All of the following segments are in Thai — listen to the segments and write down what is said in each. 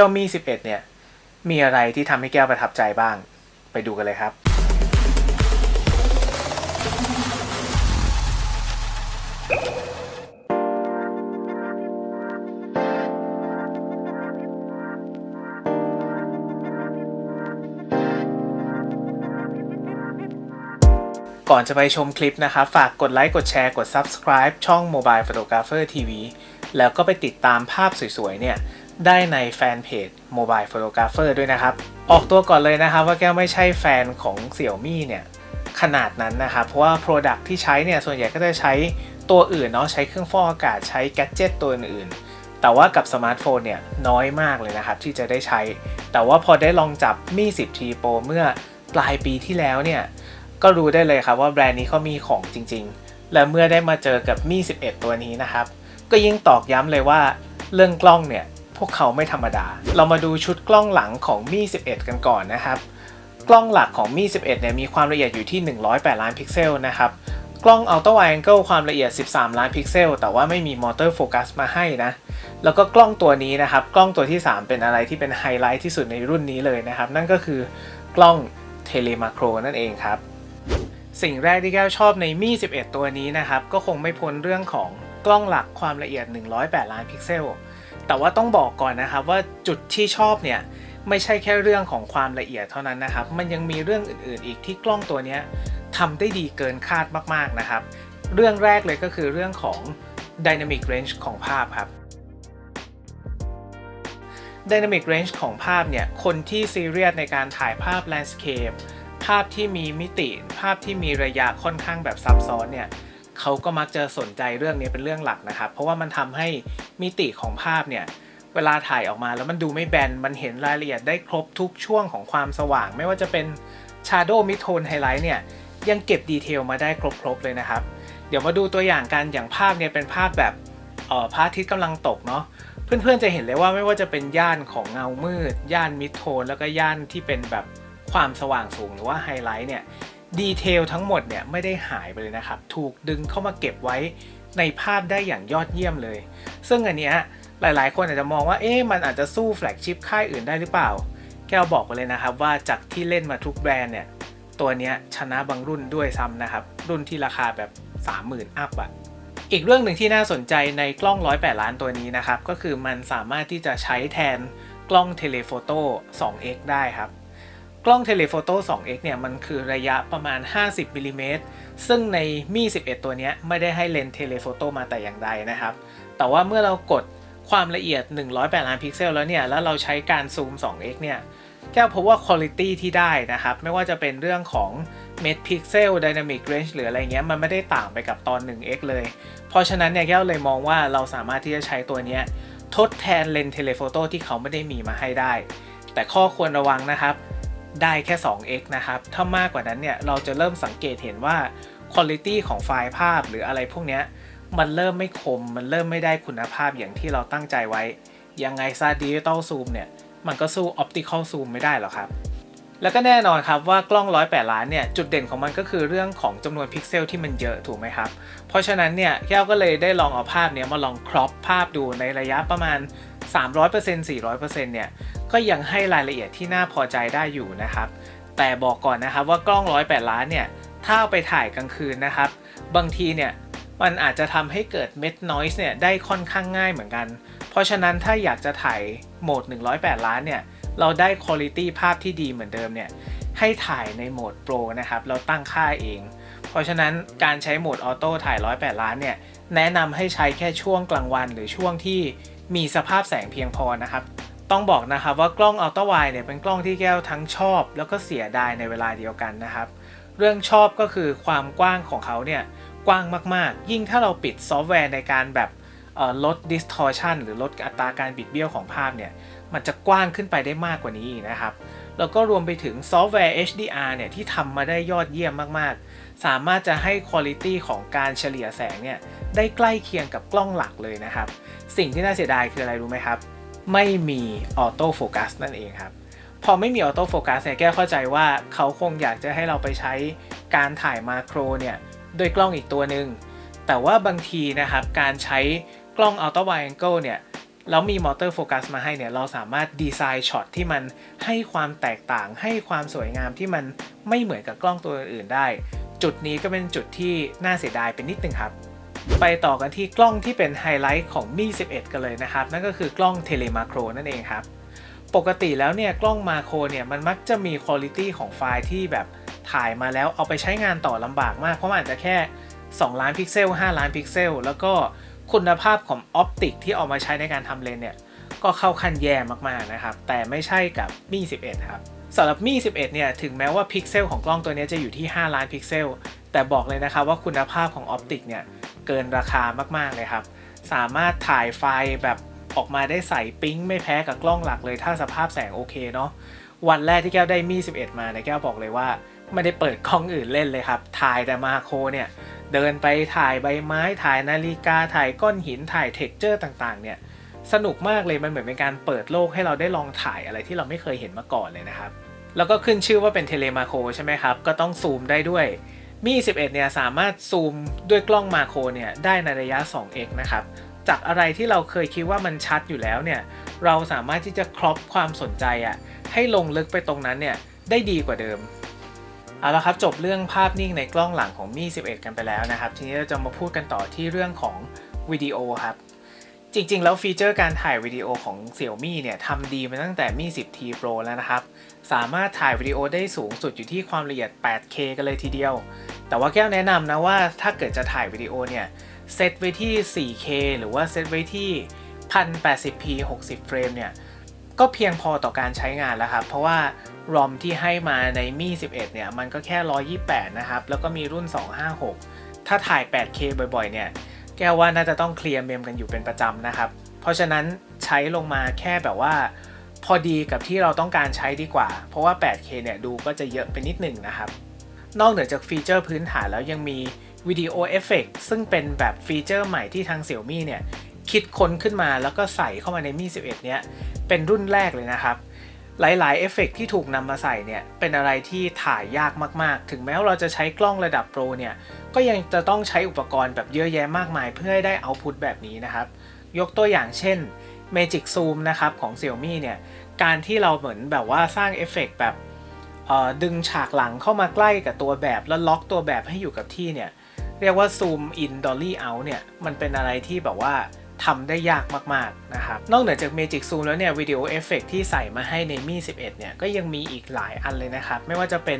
จ้ามี11 เนี่ย มีอะไรที่ทำให้แก้วประทับใจบ้าง ไปดูกันเลยครับ ก่อนจะไปชมคลิปนะครับ ฝากกดไลค์กดแชร์กด Subscribe ช่อง Mobile Photographer TV แล้วก็ไปติดตามภาพสวยๆเนี่ย ได้ในแฟนเพจ Mobile Photographer ด้วยนะครับ ออกตัวก่อนเลยนะครับว่าแก้วไม่ใช่แฟนของ Xiaomi เนี่ยขนาดนั้นนะครับ เพราะว่า Product ที่ใช้เนี่ยส่วนใหญ่ก็จะใช้ตัวอื่นเนาะใช้เครื่องฟอกอากาศใช้แกดเจตตัวอื่นๆ แต่ว่ากับสมาร์ทโฟนเนี่ยน้อยมากเลยนะครับที่จะได้ใช้ แต่ว่าพอได้ลองจับมี่ 10T Pro เมื่อปลายปีที่แล้วเนี่ยก็รู้ได้เลยครับว่าแบรนด์นี้เขามีของจริงๆ และเมื่อได้มาเจอกับมี่ 11 ตัวนี้นะครับ ก็ยิ่งตอกย้ำเลยว่าเรื่องกล้องเนี่ย พวกเขาไม่ธรรมดา เรามาดูชุดกล้องหลังของมี11 กันก่อนนะครับ กล้องหลักของมี11เนี่ยมีความละเอียดอยู่ที่ 108 ล้านพิกเซลนะครับกล้อง Ultra Wide Angle ความละเอียด 13 ล้านพิกเซล แต่ว่าไม่มีมอเตอร์โฟกัสมาให้นะ แล้วก็กล้องตัวนี้นะครับ กล้องตัวที่ 3 เป็นอะไรที่เป็นไฮไลท์ที่สุดในรุ่นนี้เลยนะครับ นั่นก็คือกล้องเทเลมาโครนั่นเองครับ สิ่งแรกที่แก้วชอบในมี11 ตัวนี้นะครับ ก็คงไม่พ้นเรื่องของกล้องหลักความละเอียด 108 ล้านพิกเซล แต่ว่าต้องบอกก่อนนะครับว่าจุดที่ชอบเนี่ยไม่ใช่แค่เรื่องของความละเอียดเท่านั้นนะครับ มันยังมีเรื่องอื่นๆ อีกที่กล้องตัวนี้ทำได้ดีเกินคาดมากๆนะครับ เรื่องแรกเลยก็คือเรื่องของ Dynamic Range ของภาพครับ Dynamic Range ของภาพเนี่ย คนที่ซีเรียสในการถ่ายภาพ Landscape ภาพที่มีมิติ ภาพที่มีระยะค่อนข้างแบบซับซ้อนเนี่ย เขาก็มักจะสนใจเรื่องนี้เป็นเรื่องหลักนะครับ เพราะว่ามันทำให้มิติของภาพเนี่ยเวลาถ่ายออกมาแล้วมันดูไม่แบน มันเห็นรายละเอียดได้ครบทุกช่วงของความสว่าง ไม่ว่าจะเป็น Shadow Mid Tone Highlight เนี่ยยังเก็บดีเทลมาได้ครบๆเลยนะครับ เดี๋ยวมาดูตัวอย่างกันอย่างภาพเนี่ยเป็นภาพแบบออพระอาทิตย์กำลังตกเนาะเพื่อนๆจะเห็นเลยว่าไม่ว่าจะเป็นย่านของเงามืด ย่านมิดโทนแล้วก็ย่านที่เป็นแบบความสว่างสูงหรือว่าไฮไลท์เนี่ย ดีเทลทั้งหมดเนี่ยไม่ได้หายไปเลยนะครับ ถูกดึงเข้ามาเก็บไว้ในภาพได้อย่างยอดเยี่ยมเลย ซึ่งอันเนี้ยหลายๆ คนอาจจะมองว่าเอ๊ะมันอาจจะสู้แฟลกชิพค่ายอื่นได้หรือเปล่า แก้วบอกไปเลยนะครับว่าจากที่เล่นมาทุกแบรนด์เนี่ย ตัวเนี้ยชนะบางรุ่นด้วยซ้ำนะครับ รุ่นที่ราคาแบบ 30,000 อัพอะอีกเรื่องหนึ่งที่น่าสนใจในกล้อง 108 ล้านตัวนี้นะครับ ก็คือมันสามารถที่จะใช้แทนกล้องเทเลโฟโต้ 2x ได้ครับ กล้องเทเลโฟโต้ 2x เนี่ยมันคือระยะประมาณ 50มิลลิเมตรซึ่งในมี11 ตัวเนี้ยไม่ได้ให้เลนส์เทเลโฟโต้มาแต่อย่างใดนะครับ แต่ว่าเมื่อเรากดความละเอียด 108 ล้านพิกเซลแล้วเนี่ย แล้วเราใช้การซูม 2x เนี่ย แก้วพบว่าคุณภาพที่ได้นะครับ ไม่ว่าจะเป็นเรื่องของเมตรพิกเซล Dynamic Range หรืออะไรเงี้ย มันไม่ได้ต่างไปกับตอน 1x เลย เพราะฉะนั้นเนี่ยแก้วเลยมองว่าเราสามารถที่จะใช้ตัวเนี้ยทดแทนเลนส์เทเลโฟโต้ที่เขาไม่ได้มีมาให้ได้ แต่ข้อควรระวังนะครับ ได้แค่ 2x นะครับ ถ้ามากกว่านั้นเนี่ยเราจะเริ่มสังเกตเห็นว่าคุณภาพของไฟล์ภาพหรืออะไรพวกนี้มันเริ่มไม่คม มันเริ่มไม่ได้คุณภาพอย่างที่เราตั้งใจไว้ ยังไงซะดิจิตอลซูมเนี่ย มันก็สู้ออปติคอลซูมไม่ได้หรอกครับ แล้วก็แน่นอนครับว่ากล้อง 108 ล้านเนี่ย จุดเด่นของมันก็คือเรื่องของจำนวนพิกเซลที่มันเยอะถูกไหมครับ เพราะฉะนั้นเนี่ยแก้วก็เลยได้ลองเอาภาพเนี้ยมาลองครอปภาพดูในระยะประมาณ 300% 400%เนี่ย ก็ยังให้รายละเอียดที่น่าพอใจได้อยู่นะครับ แต่บอกก่อนนะครับว่ากล้อง 108 ล้านเนี่ยถ้าเอาไปถ่ายกลางคืนนะครับ บางทีเนี่ยมันอาจจะทำให้เกิดเม็ดนอยส์เนี่ยได้ค่อนข้างง่ายเหมือนกัน เพราะฉะนั้นถ้าอยากจะถ่ายโหมด 108 ล้านเนี่ยเราได้คุณภาพภาพที่ดีเหมือนเดิมเนี่ยให้ถ่ายในโหมดโปรนะครับ เราตั้งค่าเอง เพราะฉะนั้นการใช้โหมดออโต้ถ่าย 108 ล้านเนี่ยแนะนำให้ใช้แค่ช่วงกลางวันหรือช่วงที่มีสภาพแสงเพียงพอนะครับ ต้องบอกนะครับว่ากล้องอัลตร้าไวเนี่ยเป็นกล้องที่แก้วทั้งชอบ แล้วก็เสียดายในเวลาเดียวกันนะครับ เรื่องชอบก็คือความกว้างของเขาเนี่ยกว้างมากๆ ยิ่งถ้าเราปิดซอฟต์แวร์ในการแบบลด distortion หรือลดอัตราการบิดเบี้ยวของภาพเนี่ยมันจะกว้างขึ้นไปได้มากกว่านี้นะครับ แล้วก็รวมไปถึงซอฟต์แวร์ HDR เนี่ยที่ทำมาได้ยอดเยี่ยมมากๆ สามารถจะให้คุณภาพของการเฉลี่ยแสงเนี่ยได้ใกล้เคียงกับกล้องหลักเลยนะครับ สิ่งที่น่าเสียดายคืออะไรรู้ไหมครับ ไม่มีออโต้โฟกัสนั่นเองครับ พอไม่มีออโต้โฟกัสเนี่ยแก้เข้าใจว่าเขาคงอยากจะให้เราไปใช้การถ่ายมาโครเนี่ยด้วยกล้องอีกตัวหนึ่งแต่ว่าบางทีนะครับการใช้กล้อง Ultra Wide Angle เนี่ยแล้วมีมอเตอร์โฟกัสมาให้เนี่ยเราสามารถดีไซน์ช็อตที่มันให้ความแตกต่าง ให้ความสวยงามที่มันไม่เหมือนกับกล้องตัวอื่นๆได้ จุดนี้ก็เป็นจุดที่น่าเสียดายเป็นนิดนึงครับ ไปต่อกันที่กล้องที่เป็นไฮไลท์ของมี11 กันเลยนะครับ นั่นก็คือกล้องเทเลมาโครนั่นเองครับ ปกติแล้วเนี่ยกล้องมาโครเนี่ยมันมักจะมีคุณภาพของไฟล์ที่แบบถ่ายมาแล้วเอาไปใช้งานต่อลำบากมาก เพราะมันอาจจะแค่ 2 ล้านพิกเซล 5 ล้านพิกเซล แล้วก็คุณภาพของออปติกที่เอามาใช้ในการทำเลนเนี่ยก็เข้าขั้นแย่มากๆนะครับ แต่ไม่ใช่กับมี11 ครับสำหรับมี11 เนี่ย ถึงแม้ว่าพิกเซลของกล้องตัวนี้จะอยู่ที่ 5 ล้านพิกเซล แต่บอกเลยนะครับว่าคุณภาพของออปติกเนี่ย เกินราคามากๆเลยครับ สามารถถ่ายไฟล์แบบออกมาได้ใสปิ๊งไม่แพ้กับกล้องหลักเลย ถ้าสภาพแสงโอเคเนาะวันแรกที่แก้วได้มี11 มาเนี่ยแก้วบอกเลยว่า ไม่ได้เปิดกล้องอื่นเล่นเลยครับ ถ่ายแต่มาโครเนี่ย เดินไปถ่ายใบไม้ถ่ายนาฬิกาถ่ายก้อนหินถ่ายเท็กเจอร์ต่างๆ เนี่ย สนุกมากเลยมันเหมือนเป็นการเปิดโลกให้เราได้ลองถ่ายอะไรที่เราไม่เคยเห็นมาก่อนเลยนะครับ แล้วก็ขึ้นชื่อว่าเป็นเทเลมาโครใช่ไหมครับ ก็ต้องซูมได้ด้วย มี 11 เนี่ยสามารถซูมด้วยกล้องมาโครเนี่ยได้ในระยะ 2x นะครับ จากอะไรที่เราเคยคิดว่ามันชัดอยู่แล้วเนี่ย เราสามารถที่จะครอปความสนใจอะให้ลงลึกไปตรงนั้นเนี่ยได้ดีกว่าเดิม เอาละครับจบเรื่องภาพนิ่งในกล้องหลังของมี 11 กันไปแล้วนะครับ ทีนี้เราจะมาพูดกันต่อที่เรื่องของวิดีโอครับ จริงๆ แล้วฟีเจอร์การถ่ายวิดีโอของ Xiaomi เนี่ยทำดีมาตั้งแต่มี 10T Pro แล้วนะครับ สามารถถ่ายวิดีโอได้สูงสุดอยู่ที่ความละเอียด 8K กันเลยทีเดียว แต่ว่าแก้วแนะนำนะว่าถ้าเกิดจะถ่ายวิดีโอเนี่ย เซตไว้ที่ 4K หรือว่าเซตไว้ที่ 1080p 60 เฟรมเนี่ย ก็เพียงพอต่อการใช้งานแล้วครับ เพราะว่า ROM ที่ให้มาในมี11 เนี่ย มันก็แค่ 128 นะครับ แล้วก็มีรุ่น 256 ถ้าถ่าย 8K บ่อยๆ เนี่ย แก้วว่าน่าจะต้องเคลียร์เมมกันอยู่เป็นประจำนะครับ เพราะฉะนั้นใช้ลงมาแค่แบบว่า พอดีกับที่เราต้องการใช้ดีกว่า เพราะว่า 8K เนี่ยดูก็จะเยอะไปนิดหนึ่งนะครับ นอกเหนือจากฟีเจอร์พื้นฐานแล้วยังมีวิดีโอเอฟเฟกซึ่งเป็นแบบฟีเจอร์ใหม่ที่ทาง Xiaomi เนี่ยคิดค้นขึ้นมาแล้วก็ใส่เข้ามาในมี11 เนี้ยเป็นรุ่นแรกเลยนะครับ หลาย ๆ เอฟเฟกที่ถูกนำมาใส่เนี่ยเป็นอะไรที่ถ่ายยากมากๆ ถึงแม้ว่าเราจะใช้กล้องระดับโปรเนี่ยก็ยังจะต้องใช้อุปกรณ์แบบเยอะแยะมากมาย เพื่อให้ได้เอาพุตแบบนี้นะครับ ยกตัวอย่างเช่น Magic Zoom นะครับของ Xiaomi เนี่ย การที่เราเหมือนแบบว่าสร้างเอฟเฟกแบบดึงฉากหลังเข้ามาใกล้กับตัวแบบแล้วล็อกตัวแบบให้อยู่กับที่เนี่ย เรียกว่า Zoom in Dolly out เนี่ย มันเป็นอะไรที่แบบว่าทำได้ยากมาก ๆ นะครับ นอกเหนือจาก Magic Zoom แล้วเนี่ยวิดีโอเอฟเฟกที่ใส่มาให้ในมี11 เนี่ย ก็ยังมีอีกหลายอันเลยนะครับ ไม่ว่าจะเป็น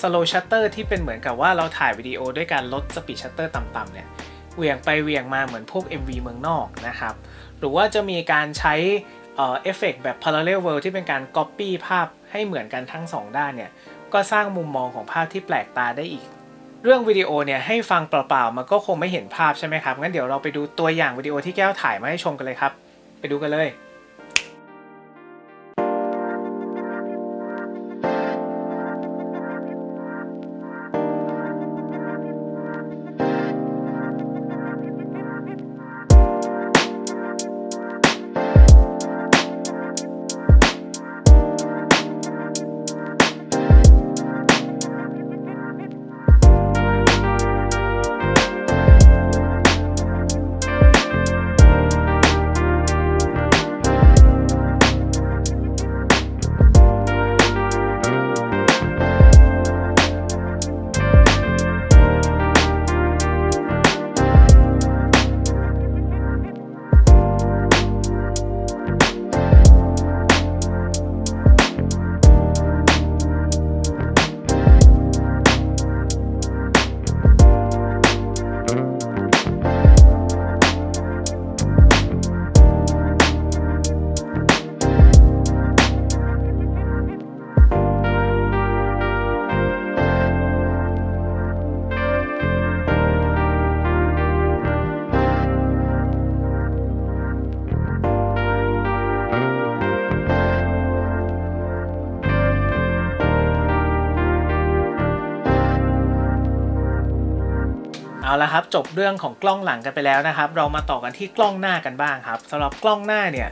Slow Shutter ที่เป็นเหมือนกับว่าเราถ่ายวิดีโอด้วยการลด Speed Shutter ต่ำๆเนี่ยเวียงไปเวียงมาเหมือนพวก MV เมืองนอกนะครับ หรือว่าจะมีการใช้เอฟเฟกแบบ Parallel World ที่เป็นการ Copy ภาพให้เหมือนกันทั้ง 2 ด้านเนี่ย ก็สร้างมุมมองของภาพที่แปลกตาได้อีก เรื่องวิดีโอเนี่ยให้ฟังเปล่าๆ มันก็คงไม่เห็นภาพใช่ไหมครับ งั้นเดี๋ยวเราไปดูตัวอย่างวิดีโอที่แก้วถ่ายมาให้ชมกันเลยครับ ไปดูกันเลย ละครับจบเรื่องของกล้องหลังกันไปแล้วนะครับ เรามาต่อกันที่กล้องหน้ากันบ้างครับสำหรับกล้องหน้าเนี่ย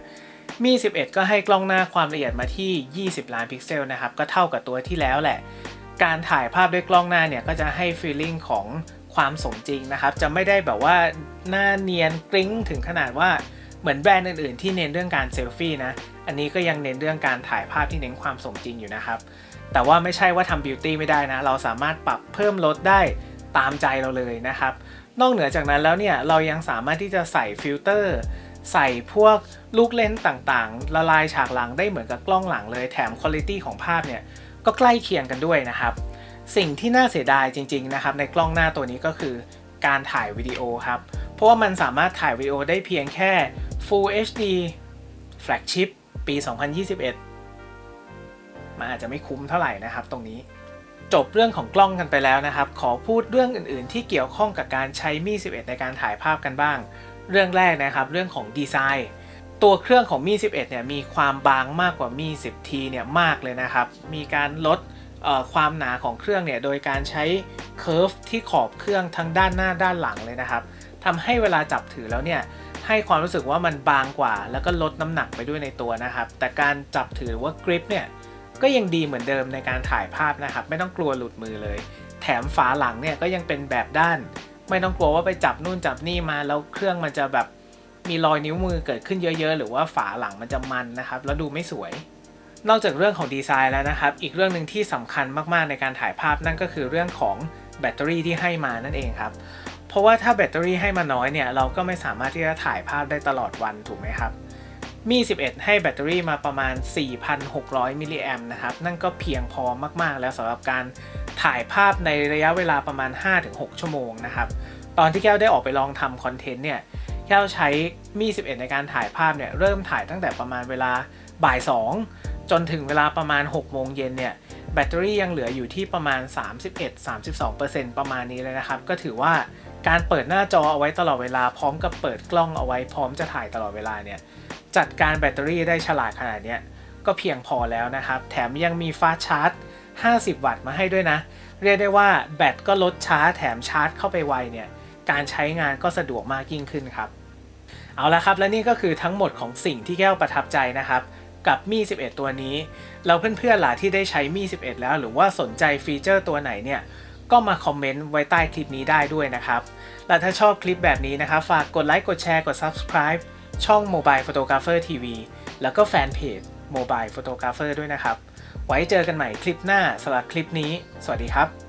มี 11 ก็ให้กล้องหน้าความละเอียดมาที่ 20 ล้านพิกเซลนะครับก็เท่ากับตัวที่แล้วแหละ การถ่ายภาพด้วยกล้องหน้าเนี่ยก็จะให้ฟีลลิ่งของความสมจริงนะครับ จะไม่ได้แบบว่าหน้าเนียนกริ้งถึงขนาดว่าเหมือนแบรนด์อื่นๆ ที่เน้นเรื่องการเซลฟี่นะ อันนี้ก็ยังเน้นเรื่องการถ่ายภาพที่เน้นความสมจริงอยู่นะครับ แต่ว่าไม่ใช่ว่าทำบิวตี้ไม่ได้นะ เราสามารถปรับเพิ่มลดได้ ตามใจเราเลยนะครับ นอกเหนือจากนั้นแล้วเนี่ยเรายังสามารถที่จะใส่ฟิลเตอร์ใส่พวกลูกเลนส์ต่างๆ ละลายฉากหลังได้เหมือนกับกล้องหลังเลยแถมคุณภาพของภาพเนี่ยก็ใกล้เคียงกันด้วยนะครับ สิ่งที่น่าเสียดายจริง ๆนะครับ ในกล้องหน้าตัวนี้ก็คือการถ่ายวิดีโอครับ เพราะว่ามันสามารถถ่ายวิดีโอได้เพียงแค่ Full HD Flagship ปี 2021 มันอาจจะไม่คุ้มเท่าไหร่นะครับตรงนี้ จบเรื่องของกล้องกันไปแล้วนะครับ ขอพูดเรื่องอื่นๆ ที่เกี่ยวข้องกับการใช้มี 11 ในการถ่ายภาพกันบ้าง เรื่องแรกนะครับเรื่องของดีไซน์ ตัวเครื่องของมี 11 เนี่ยมีความบางมากกว่ามี 10T เนี่ยมากเลยนะครับ มีการลดความหนาของเครื่องเนี่ยโดยการใช้เคอร์ฟที่ขอบเครื่องทั้งด้านหน้าด้านหลังเลยนะครับทำให้เวลาจับถือแล้วเนี่ยให้ความรู้สึกว่ามันบางกว่า แล้วก็ลดน้ำหนักไปด้วยในตัวนะครับ แต่การจับถือว่ากริปเนี่ย ก็ยังดีเหมือนเดิมในการถ่ายภาพนะครับ ไม่ต้องกลัวหลุดมือเลย แถมฝาหลังเนี่ยก็ยังเป็นแบบด้าน ไม่ต้องกลัวว่าไปจับนู่นจับนี่มาแล้วเครื่องมันจะแบบมีรอยนิ้วมือเกิดขึ้นเยอะ ๆ หรือว่าฝาหลังมันจะมันนะครับ แล้วดูไม่สวย นอกจากเรื่องของดีไซน์แล้วนะครับ อีกเรื่องหนึ่งที่สำคัญมากๆในการถ่ายภาพนั่นก็คือเรื่องของแบตเตอรี่ที่ให้มานั่นเองครับ เพราะว่าถ้าแบตเตอรี่ให้มาน้อยเนี่ยเราก็ไม่สามารถที่จะถ่ายภาพได้ตลอดวันถูกไหมครับ มี 11 ให้แบตเตอรี่มาประมาณ 4,600 มิลลิแอมนะครับ นั่นก็เพียงพอมาก ๆ แล้วสำหรับการถ่ายภาพในระยะเวลาประมาณ 5-6 ชั่วโมงนะครับ ตอนที่แก้วได้ออกไปลองทำคอนเทนต์เนี่ย แก้วใช้มี 11 ในการถ่ายภาพเนี่ย เริ่มถ่ายตั้งแต่ประมาณเวลาบ่าย 2 จนถึงเวลาประมาณ 6 โมงเย็นเนี่ย แบตเตอรี่ยังเหลืออยู่ที่ประมาณ 31-32%ประมาณนี้เลยนะครับ ก็ถือว่าการเปิดหน้าจอเอาไว้ตลอดเวลาพร้อมกับเปิดกล้องเอาไว้พร้อมจะถ่ายตลอดเวลาเนี่ย จัดการแบตเตอรี่ได้ฉลาดขนาดนี้ก็เพียงพอแล้วนะครับ แถมยังมีฟาสชาร์จ 50 วัตต์มาให้ด้วยนะ เรียกได้ว่าแบตก็ลดช้าแถมชาร์จเข้าไปไวเนี่ย การใช้งานก็สะดวกมากยิ่งขึ้นครับ เอาละครับและนี่ก็คือทั้งหมดของสิ่งที่แก้วประทับใจนะครับ กับมี11 ตัวนี้ เราเพื่อนๆหล่ะที่ได้ใช้มี11 แล้ว หรือว่าสนใจฟีเจอร์ตัวไหนเนี่ยก็มาคอมเมนต์ไว้ใต้คลิปนี้ได้ด้วยนะครับ และถ้าชอบคลิปแบบนี้นะครับ ฝากกดไลค์กดแชร์กด subscribe ช่อง Mobile Photographer TV แล้วก็แฟนเพจ Mobile Photographer ด้วยนะครับ ไว้เจอกันใหม่คลิปหน้าสำหรับคลิปนี้ สวัสดีครับ